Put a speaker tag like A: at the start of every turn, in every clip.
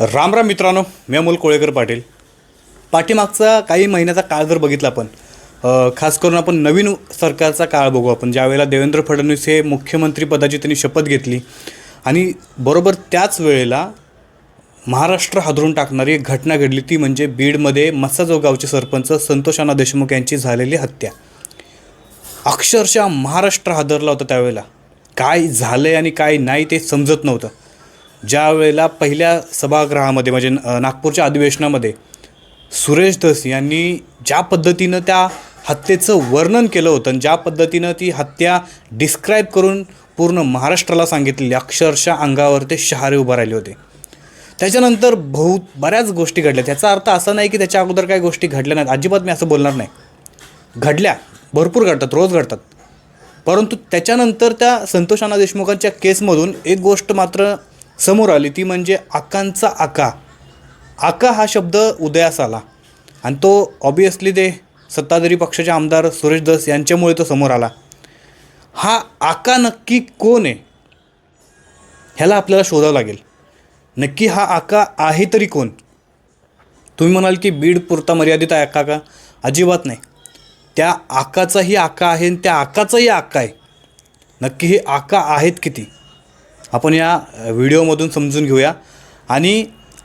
A: राम राम मित्रांनो मी अमोल कोळेकर पाटील. पाठीमागचा काही महिन्याचा काळ जर बघितला आपण खास करून आपण नवीन सरकारचा काळ बघू आपण. ज्यावेळेला देवेंद्र फडणवीस हे मुख्यमंत्री पदाची त्यांनी शपथ घेतली आणि बरोबर त्याच वेळेला महाराष्ट्र हादरून टाकणारी एक घटना घडली ती म्हणजे बीडमध्ये मस्साजोग गावचे सरपंच संतोष देशमुख यांची झालेली हत्या. अक्षरशः महाराष्ट्र हादरला होता त्यावेळेला. काय झालं आहे आणि काय नाही ते समजत नव्हतं. ज्या वेळेला पहिल्या सभागृहामध्ये म्हणजे नागपूरच्या अधिवेशनामध्ये सुरेश धस यांनी ज्या पद्धतीनं त्या हत्येचं वर्णन केलं होतं आणि ज्या पद्धतीनं ती हत्या डिस्क्राईब करून पूर्ण महाराष्ट्राला सांगितलेली अक्षरशः अंगावर ते शहारे उभं राहिले होते. त्याच्यानंतर बहुत बऱ्याच गोष्टी घडल्या. त्याचा अर्थ असा नाही की त्याच्या अगोदर काही गोष्टी घडल्या नाहीत. अजिबात मी असं बोलणार नाही. घडल्या भरपूर घडतात रोज घडतात. परंतु त्याच्यानंतर त्या संतोष अण्णा देशमुखांच्या केसमधून एक गोष्ट मात्र समोर आली ती म्हणजे आकांचा आका. आका हा शब्द उदयास आला. आणि तो ऑबियसली ते सत्ताधारी पक्षाचे आमदार सुरेश दस यांच्यामुळे तो समोर आला. हा आका नक्की कोण आहे? ह्याला आपल्याला शोधावं लागेल. नक्की हा आका आहे तरी कोण? तुम्ही म्हणाल की बीड पुरता मर्यादित आहे आका का? अजिबात नाही. त्या आकाचाही आका आहे आणि त्या आकाचाही आका आहे. नक्की हे आका आहेत किती? आपण या व्हिडिओमधून समजून घेऊया. आणि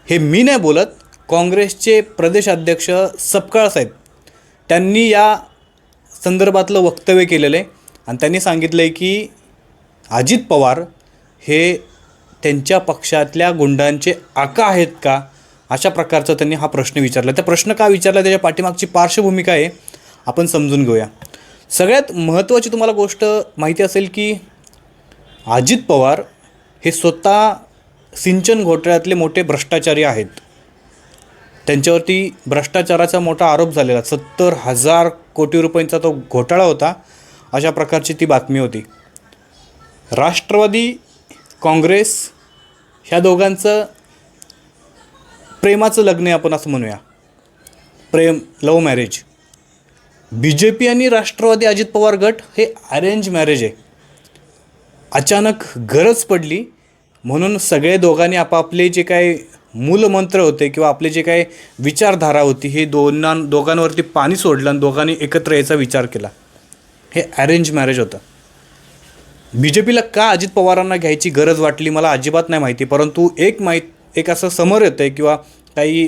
A: हे मी नाही बोलत काँग्रेसचे प्रदेशाध्यक्ष सपकाळ साहेब त्यांनी या संदर्भातलं वक्तव्य केलेलं आहे. आणि त्यांनी सांगितलं आहे की अजित पवार हे त्यांच्या पक्षातल्या गुंडांचे आका आहेत का अशा प्रकारचा त्यांनी हा प्रश्न विचारला. त्या प्रश्न का विचारला? त्याच्या पाठीमागची पार्श्वभूमी काय आहे. आपण समजून घेऊया. सगळ्यात महत्त्वाची तुम्हाला गोष्ट माहिती असेल की अजित पवार हे स्वतः सिंचन घोटाळ्यातले मोठे भ्रष्टाचारी आहेत. त्यांच्यावरती भ्रष्टाचाराचा मोठा आरोप झालेला. सत्तर हजार कोटी रुपयांचा तो घोटाळा होता. अशा प्रकारची ती बातमी होती. राष्ट्रवादी काँग्रेस ह्या दोघांचं प्रेमाचं लग्न आहे आपण असं म्हणूया. प्रेम love marriage. B J P आणि राष्ट्रवादी अजित पवार गट हे अरेंज मॅरेज आहे. अचानक गरज पडली. म्हणून सगळे दोघांनी आपापले जे काही मूलमंत्र होते किंवा आपले जे काही विचारधारा होती हे दोनां दोघांवरती पाणी सोडलं आणि दोघांनी एकत्र यायचा विचार केला. हे अरेंज मॅरेज होतं. बी जे पीला का अजित पवारांना घ्यायची गरज वाटली मला अजिबात नाही माहिती परंतु एक माहीत एक असं समोर येतं आहे किंवा काही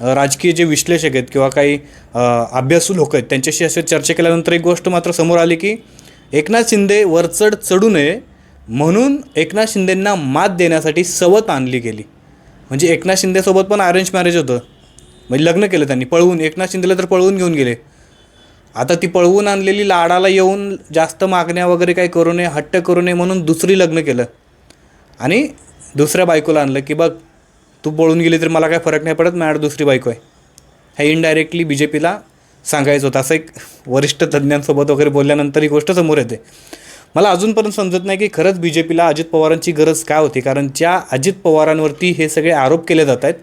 A: राजकीय जे विश्लेषक आहेत किंवा काही अभ्यासू लोक आहेत त्यांच्याशी असे चर्चा केल्यानंतर एक गोष्ट मात्र समोर आली की एकनाथ शिंदे वरचढ चढू नये म्हणून एकनाथ शिंदेंना मात देण्यासाठी सवत आणली गेली. म्हणजे एकनाथ शिंदेसोबत पण अरेंज मॅरेज होतं. म्हणजे लग्न केलं त्यांनी पळवून. एकनाथ शिंदेला तर पळवून घेऊन गेले. आता ती पळवून आणलेली लाडाला येऊन जास्त मागण्या वगैरे काही करू नये हट्ट करू नये म्हणून दुसरी लग्न केलं. आणि दुसऱ्या बायकोला आणलं की बघ तू पळून गेली तर मला काय फरक नाही पडत माझ्याकडे दुसरी बायको आहे. हे इनडायरेक्टली बी जे पीला सांगायचं होतं. असं एक वरिष्ठ तज्ज्ञांसोबत वगैरे बोलल्यानंतर ही गोष्ट समोर येते. मला अजूनपर्यंत समजत नाही की खरंच बी जे पीला अजित पवारांची गरज काय होती? कारण ज्या अजित पवारांवरती हे सगळे आरोप केले जात आहेत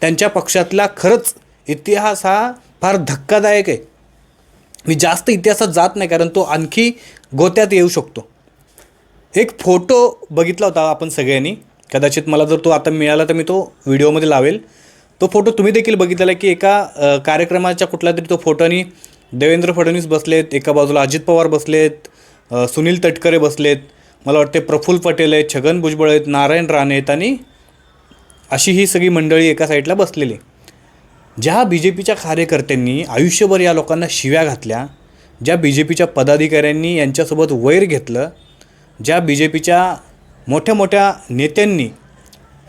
A: त्यांच्या पक्षातला खरंच इतिहास हा फार धक्कादायक आहे. मी जास्त इतिहासात जात नाही कारण तो आणखी गोत्यात येऊ शकतो. एक फोटो बघितला होता आपण सगळ्यांनी. कदाचित मला जर तो आता मिळाला तर मी तो व्हिडिओमध्ये लावेल. तो फोटो तुम्ही देखील बघितलेला आहे की एका कार्यक्रमाच्या कुठला तरी तो फोटोनी देवेंद्र फडणवीस बसलेत एका बाजूला अजित पवार बसलेत सुनील तटकरे बसलेत मला वाटते प्रफुल्ल पटेल आहेत छगन भुजबळ आहेत नारायण राणे आहेत आणि अशी ही सगळी मंडळी एका साईडला बसलेली ज्या बी जे पीच्या कार्यकर्त्यांनी आयुष्यभर या लोकांना शिव्या घातल्या ज्या बी जे पीच्या पदाधिकाऱ्यांनी यांच्यासोबत वैर घेतलं ज्या बी जे पीच्या मोठ्या मोठ्या नेत्यांनी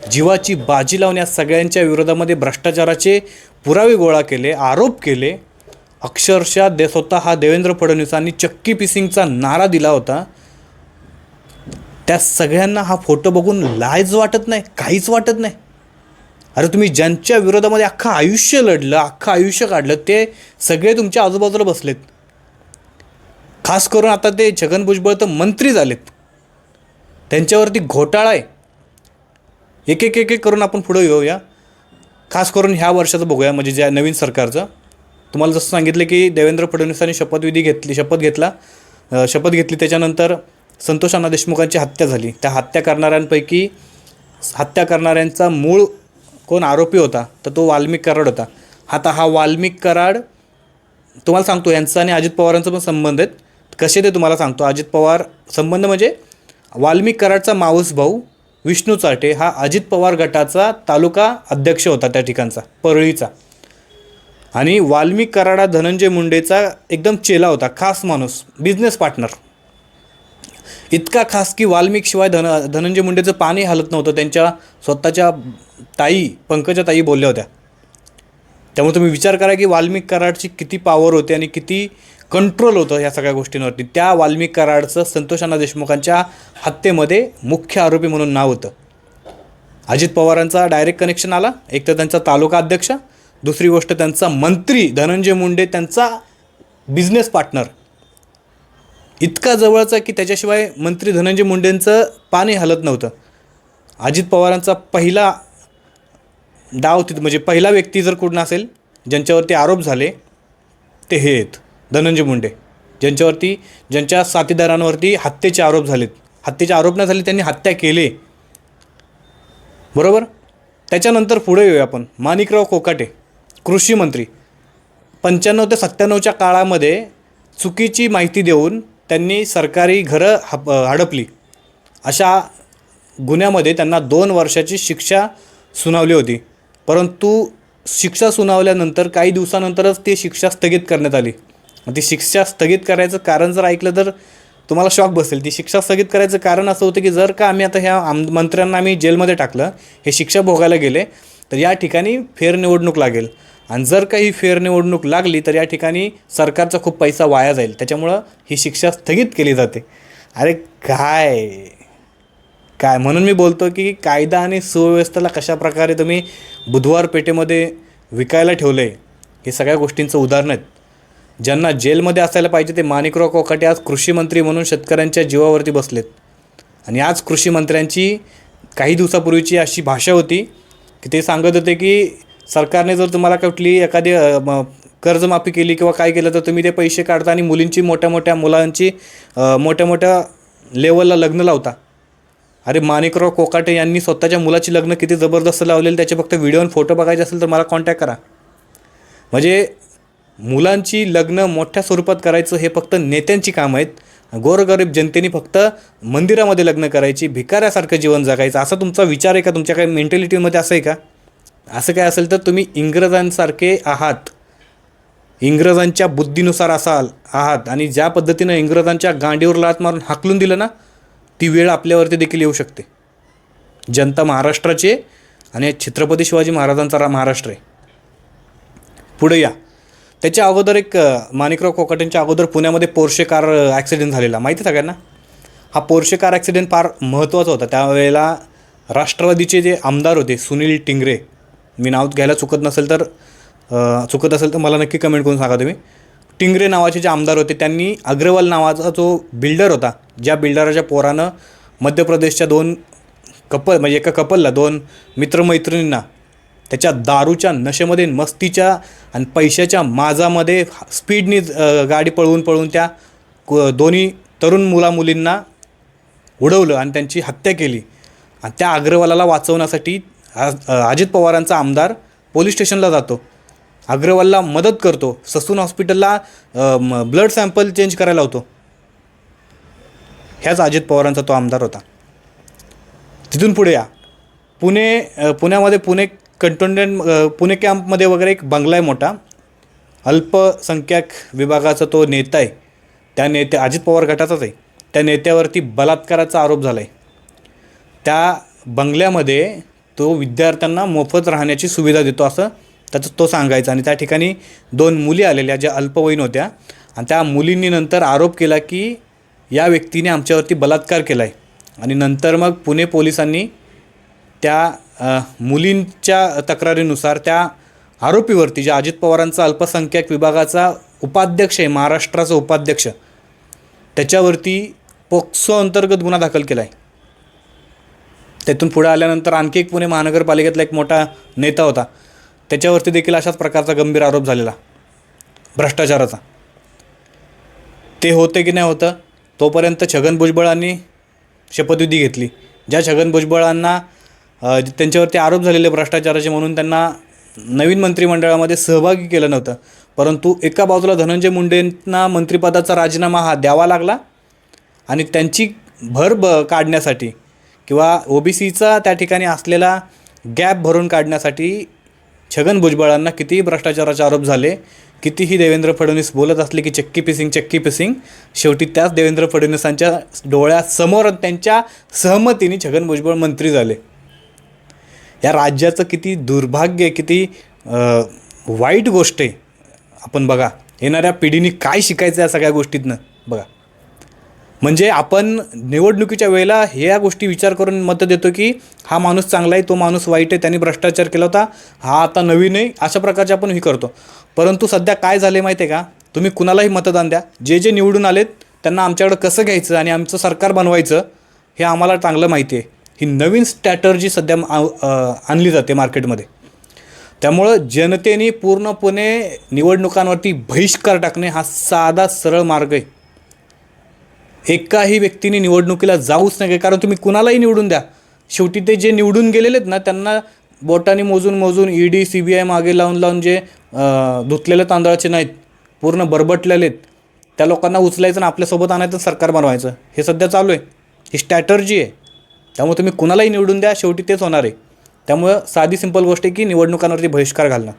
A: जीवाची बाजी लावून या सगळ्यांच्या विरोधामध्ये भ्रष्टाचाराचे पुरावे गोळा केले आरोप केले. अक्षरशः दे स्वतः हा देवेंद्र फडणवीसांनी चक्की पिसिंगचा नारा दिला होता. त्या सगळ्यांना हा फोटो बघून लाज वाटत नाही काहीच वाटत नाही. अरे तुम्ही ज्यांच्या विरोधामध्ये अख्खं आयुष्य लढलं अख्खं आयुष्य काढलं ते सगळे तुमच्या आजूबाजूला बसलेत. खास करून आता ते छगन भुजबळ तर मंत्री झालेत. त्यांच्यावरती घोटाळा आहे. एक एक एक एक करून आपण पुढं येऊया. खास करून ह्या वर्षाचं बघूया म्हणजे ज्या नवीन सरकारचं. तुम्हाला जसं सांगितलं की देवेंद्र फडणवीसांनी शपथविधी घेतली शपथ घेतला. शपथ घेतली त्याच्यानंतर संतोष अण्णा देशमुखांची हत्या झाली. त्या हत्या करणाऱ्यांपैकी हत्या करणाऱ्यांचा मूळ कोण आरोपी होता तर तो वाल्मिक कराड होता. आता हा वाल्मिक कराड तुम्हाला सांगतो यांचा आणि अजित पवारांचा पण संबंध आहेत. कसे ते तुम्हाला सांगतो. अजित पवार संबंध म्हणजे वाल्मिक कराडचा मावस भाऊ विष्णू चाटे हा अजित पवार गटाचा तालुका अध्यक्ष होता त्या ठिकाणचा परळीचा. आणि वाल्मिक कराडा धनंजय मुंडेचा एकदम चेला होता खास माणूस बिझनेस पार्टनर इतका खास की वाल्मिकशिवाय धन धनंजय मुंडेचं पाणी हलत नव्हतं. त्यांच्या स्वतःच्या ताई पंकजा ताई बोलल्या होत्या. त्यामुळे तुम्ही विचार करा की वाल्मिक कराडची किती पॉवर होती आणि किती कंट्रोल होतं ह्या सगळ्या गोष्टींवरती. त्या वाल्मिक कराडचं संतोषांना देशमुखांच्या हत्येमध्ये मुख्य आरोपी म्हणून नाव होतं. अजित पवारांचा डायरेक्ट कनेक्शन आला. एक तर त्यांचा तालुका अध्यक्ष दुसरी गोष्ट त्यांचा मंत्री धनंजय मुंडे त्यांचा बिझनेस पार्टनर इतका जवळचा की त्याच्याशिवाय मंत्री धनंजय मुंडेंचं पाणी हलत नव्हतं. अजित पवारांचा पहिला डाव तिथं म्हणजे पहिला व्यक्ती जर कुठं असेल ज्यांच्यावरती आरोप झाले ते हे आहेत. धनंजय मुंडे. ज्यांच्यावरती ज्यांच्या साथीदारांवरती हत्येचे आरोप झालेत. हत्येचे आरोप नाही झाले त्यांनी हत्या केले. बरोबर? त्याच्यानंतर पुढे येऊया आपण. माणिकराव कोकाटे कृषी मंत्री. पंच्याण्णव ते सत्त्याण्णवच्या काळामध्ये चुकीची माहिती देऊन त्यांनी सरकारी घरं हप हडपली. अशा गुन्ह्यामध्ये त्यांना दोन वर्षाची शिक्षा सुनावली होती. परंतु शिक्षा सुनावल्यानंतर काही दिवसानंतरच ती शिक्षा स्थगित करण्यात आली. ती शिक्षा स्थगित करायचं कारण जर ऐकलं तर तुम्हाला शॉक बसेल. ती शिक्षा स्थगित करायचं कारण असं होतं की जर का आम्ही आता ह्या आम मंत्र्यांना आम्ही जेलमध्ये टाकलं हे शिक्षा भोगायला गेले तर या ठिकाणी फेरनिवडणूक लागेल. आणि जर का ही फेरनिवडणूक लागली तर या ठिकाणी सरकारचा खूप पैसा वाया जाईल. त्याच्यामुळं ही शिक्षा स्थगित केली जाते. अरे काय? काय? म्हणून मी बोलतो की कायदा आणि सुव्यवस्थेला कशा प्रकारे तुम्ही बुधवार पेठेमध्ये विकायला ठेवलं आहे हे सगळ्या गोष्टींचं उदाहरण आहेत. ज्यांना जेलमध्ये असायला पाहिजे ते माणिकराव कोकाटे आज कृषी मंत्री म्हणून शेतकऱ्यांच्या जीवावरती बसलेत. आणि आज कृषी मंत्र्यांची काही दिवसापूर्वीची अशी भाषा होती की ते सांगत होते की सरकारने जर तुम्हाला कुठली एखादी म, कर्जमाफी केली किंवा काय केलं तर तुम्ही ते पैसे काढता आणि मुलींची मोठ्या मोठ्या मुलांची मोठ्या मोठ्या लेवलला लग्न लावता. अरे माणिकराव कोकाटे यांनी स्वतःच्या मुलाची लग्न किती जबरदस्त लावलेली त्याचे फक्त व्हिडिओ आणि फोटो बघायचे असेल तर मला कॉन्टॅक्ट करा. म्हणजे मुलांची लग्न मोठ्या स्वरूपात करायचं हे फक्त नेत्यांची कामं आहेत. गोरगरीब जनतेने फक्त मंदिरामध्ये लग्न करायची भिकाऱ्यासारखं जीवन जगायचं. असा तुमचा विचार आहे का? तुमच्या काही मेंटॅलिटीमध्ये असं आहे का? असं काय असेल तर तुम्ही इंग्रजांसारखे आहात. इंग्रजांच्या बुद्धीनुसार असाल आहात. आणि ज्या पद्धतीनं इंग्रजांच्या गांडीवर लात मारून हाकलून दिलं ना ती वेळ आपल्यावरती देखील येऊ शकते. जनता महाराष्ट्राची आणि छत्रपती शिवाजी महाराजांचा महाराष्ट्र आहे. पुढे या. त्याच्या अगोदर एक माणिकराव कोकाटेंच्या अगोदर पुण्यामध्ये पोर्शे कार ॲक्सिडेंट झालेला. माहिती आहे सगळ्यांना? हा पोर्शे कार ॲक्सिडेंट फार महत्त्वाचा होता. त्यावेळेला राष्ट्रवादीचे जे आमदार होते सुनील टिंगरे मी नाव घ्यायला चुकत नसेल तर चुकत असेल तर मला नक्की कमेंट करून सांगा तुम्ही. टिंगरे नावाचे जे आमदार होते त्यांनी अग्रवाल नावाचा जो बिल्डर होता ज्या बिल्डराच्या पोरानं मध्य प्रदेशच्या दोन कपल म्हणजे एका कपलला दोन मित्रमैत्रिणींना त्याच्या दारूच्या नशेमध्ये मस्तीच्या आणि पैशाच्या माजामध्ये स्पीडनी गाडी पळवून पळवून त्या दोन्ही तरुण मुलामुलींना उडवलं आणि त्यांची हत्या केली. आणि त्या अग्रवालाला वाचवण्यासाठी आज- अजित पवारांचा आमदार पोलीस स्टेशनला जातो. अग्रवालला मदत करतो. ससून हॉस्पिटलला ब्लड सॅम्पल चेंज करायला होतो ह्याच अजित पवारांचा तो आमदार होता. तिथून पुढे या. पुणे पुण्यामध्ये पुणे कंटोनमेंट पुणे कॅम्पमध्ये वगैरे एक बंगला आहे मोठा. अल्पसंख्याक विभागाचा तो नेता आहे. त्या नेत्या अजित पवार गटाचाच आहे. त्या नेत्यावरती बलात्काराचा आरोप झाला आहे त्या बंगल्यामध्ये तो विद्यार्थ्यांना मोफत राहण्याची सुविधा देतो असं त्याचं तो सांगायचा. आणि त्या ठिकाणी दोन मुली आलेल्या ज्या अल्पवयीन होत्या. आणि त्या मुलींनी नंतर आरोप केला की या व्यक्तीने आमच्यावरती बलात्कार केला आहे आणि नंतर मग पुणे पोलिसांनी त्या मुलींच्या तक्रारीनुसार त्या आरोपीवरती ज्या अजित पवारांचा अल्पसंख्याक विभागाचा उपाध्यक्ष आहे महाराष्ट्राचा उपाध्यक्ष त्याच्यावरती पोक्सो अंतर्गत गुन्हा दाखल केला आहे त्यातून पुढे आल्यानंतर आणखी एक पुणे महानगरपालिकेतला एक मोठा नेता होता. त्याच्यावरती देखील अशाच प्रकारचा गंभीर आरोप झालेला. भ्रष्टाचाराचा. ते होते की नाही होतं तोपर्यंत छगन भुजबळांनी शपथविधी घेतली. ज्या छगन भुजबळांना त्यांच्यावरती आरोप झालेले भ्रष्टाचाराचे म्हणून त्यांना नवीन मंत्रिमंडळामध्ये सहभागी केलं नव्हतं. परंतु एका बाजूला धनंजय मुंडेंना मंत्रिपदाचा राजीनामा हा द्यावा लागला आणि त्यांची भर ब काढण्यासाठी किंवा ओबीसीचा त्या ठिकाणी असलेला गॅप भरून काढण्यासाठी छगन भुजबळांना कितीही भ्रष्टाचाराचे आरोप झाले कितीही देवेंद्र फडणवीस बोलत असले की चक्की पिसिंग चक्की पिसिंग शेवटी त्याच देवेंद्र फडणवीसांच्या डोळ्यासमोर त्यांच्या सहमतीने छगन भुजबळ मंत्री झाले. या राज्याचं किती दुर्भाग्य आहे, किती वाईट गोष्ट आहे. आपण बघा येणाऱ्या पिढीने काय शिकायचं या सगळ्या गोष्टीतनं? बघा. म्हणजे आपण निवडणुकीच्या वेळेला ह्या गोष्टी विचार करून मतं देतो की हा माणूस चांगला आहे तो माणूस वाईट आहे त्यांनी भ्रष्टाचार केला होता हा आता नवीन आहे अशा प्रकारचे आपण हे करतो. परंतु सध्या काय झाले माहिती आहे का? तुम्ही कुणालाही मतदान द्या. जे जे निवडून आलेत त्यांना आमच्याकडं कसं घ्यायचं आणि आमचं सरकार बनवायचं हे आम्हाला चांगलं माहिती आहे. ही नवीन स्ट्रॅटर्जी सध्या आणली जाते मार्केटमध्ये त्यामुळं जनतेने पूर्णपणे निवडणुकांवरती बहिष्कार टाकणे हा साधा सरळ मार्ग आहे. एकाही व्यक्तीने निवडणुकीला जाऊच नये कारण तुम्ही कुणालाही निवडून द्या. शेवटी ते जे निवडून गेलेले आहेत ना त्यांना बोटाने मोजून मोजून E D C B I मागे लावून लावून जे धुतलेले तांदळाचे नाहीत पूर्ण बरबटलेले आहेत त्या लोकांना उचलायचं आणि आपल्यासोबत आणायचं सरकार बनवायचं. हे सध्या चालू आहे. ही स्ट्रॅटर्जी आहे त्यामुळे तुम्ही कुणालाही निवडून द्या शेवटी तेच होणार आहे. त्यामुळं साधी सिंपल गोष्ट आहे की निवडणुकांवरती बहिष्कार घालणं.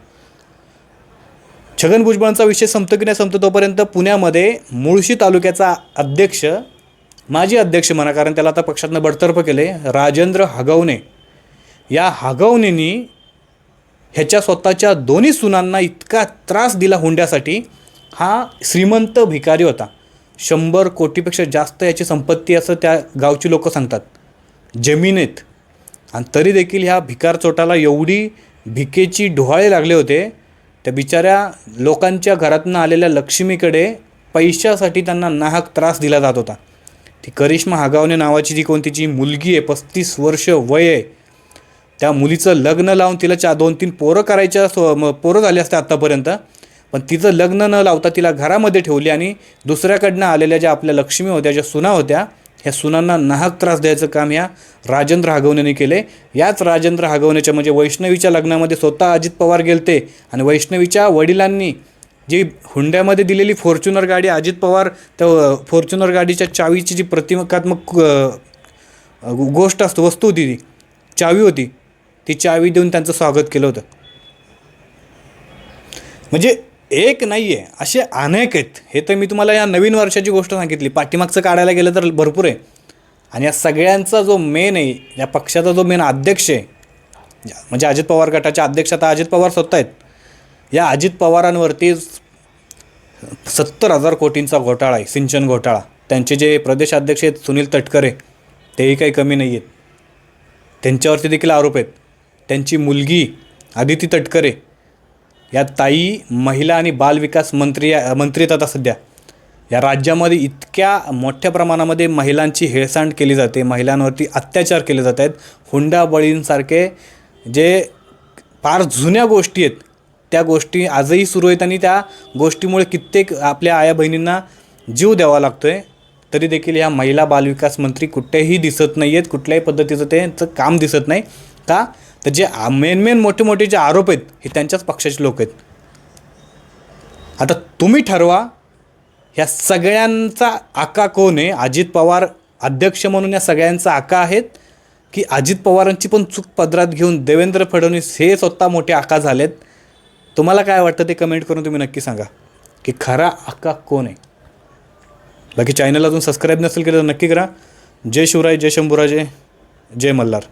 A: छगन भुजबळांचा विषय संपतो की नाही संपतो तोपर्यंत पुण्यामध्ये मुळशी तालुक्याचा अध्यक्ष माजी अध्यक्ष म्हणा कारण त्याला आता पक्षातनं बडतर्फ केले राजेंद्र हगवणे. या हगवणेनी ह्याच्या स्वतःच्या दोन्ही सुनांना इतका त्रास दिला हुंड्यासाठी हा श्रीमंत भिकारी होता. शंभर कोटीपेक्षा जास्त याची संपत्ती असं त्या गावची लोक सांगतात. जमिनीत. आणि तरी देखील ह्या भिकार चोटाला एवढी भिकेची डोहाळे लागले होते त्या बिचाऱ्या लोकांच्या घरातनं आलेल्या लक्ष्मीकडे पैशासाठी त्यांना नाहक त्रास दिला जात होता. ती करिश्मा हागावणे नावाची जी कोणतीची मुलगी आहे पस्तीस वर्ष वय आहे त्या मुलीचं लग्न लावून तिला चा दोन तीन पोरं करायच्या सो म- पोरं झाली असते आत्तापर्यंत पण तिचं लग्न न लावता तिला घरामध्ये ठेवली आणि दुसऱ्याकडनं आलेल्या ज्या आपल्या लक्ष्मी होत्या ज्या सुना होत्या ह्या सुनांना नाहक त्रास द्यायचं काम या राजेंद्र हागवणेने केले. याच राजेंद्र हागवणेच्या म्हणजे वैष्णवीच्या लग्नामध्ये स्वतः अजित पवार गेलते आणि वैष्णवीच्या वडिलांनी जी हुंड्यामध्ये दिलेली फॉर्च्युनर गाडी अजित पवार त्या फॉर्च्युनर गाडीच्या चावीची जी प्रतिमकात्मक गोष्ट असतो वस्तू होती ती चावी होती ती चावी देऊन त्यांचं स्वागत केलं होतं. म्हणजे एक नाही आहे असे अनेक आहेत. हे तर मी तुम्हाला या नवीन वर्षाची गोष्ट सांगितली. पाठीमागचं काढायला गेलं तर भरपूर आहे. आणि या सगळ्यांचा जो मेन आहे या पक्षाचा जो मेन अध्यक्ष आहे म्हणजे अजित पवार गटाच्या अध्यक्ष आता अजित पवार स्वतः आहेत. या अजित पवारांवरती सत्तर हजार कोटींचा घोटाळा आहे सिंचन घोटाळा. त्यांचे जे प्रदेशाध्यक्ष आहेत सुनील तटकरे तेही काही कमी नाही आहेत. त्यांच्यावरती देखील आरोप आहेत. त्यांची मुलगी आदिती तटकरे या ताई महिला आणि बालविकास मंत्री या- मंत्री आहेत आता सध्या. या राज्यामध्ये इतक्या मोठ्या प्रमाणामध्ये महिलांची हेळसांड केली जाते महिलांवरती अत्याचार केले जात आहेत. हुंडा बळींसारखे जे फार जुन्या गोष्टी आहेत त्या गोष्टी आजही सुरू आहेत आणि त्या गोष्टीमुळे कित्येक आपल्या आया बहिणींना जीव द्यावा लागतो आहे तरी देखील ह्या महिला बालविकास मंत्री कुठेही दिसत नाही आहेत कुठल्याही पद्धतीचं त्यांचं काम दिसत नाही. का? तर जे मेन मेन मोठे मोठे जे आरोप आहेत हे त्यांच्याच पक्षाचे लोक आहेत. आता तुम्ही ठरवा ह्या सगळ्यांचा आका कोण आहे? अजित पवार अध्यक्ष म्हणून या सगळ्यांचा आका आहेत की अजित पवारांची पण चूक पदरात घेऊन देवेंद्र फडणवीस हे स्वतः मोठे आका झालेत? तुम्हाला काय वाटतं ते कमेंट करून तुम्ही नक्की सांगा. की खरा आका कोण आहे? बाकी चॅनल अजून सबस्क्राईब नसेल केलं तर नक्की करा. जय शिवराय जय शंभूराजे जय मल्हार.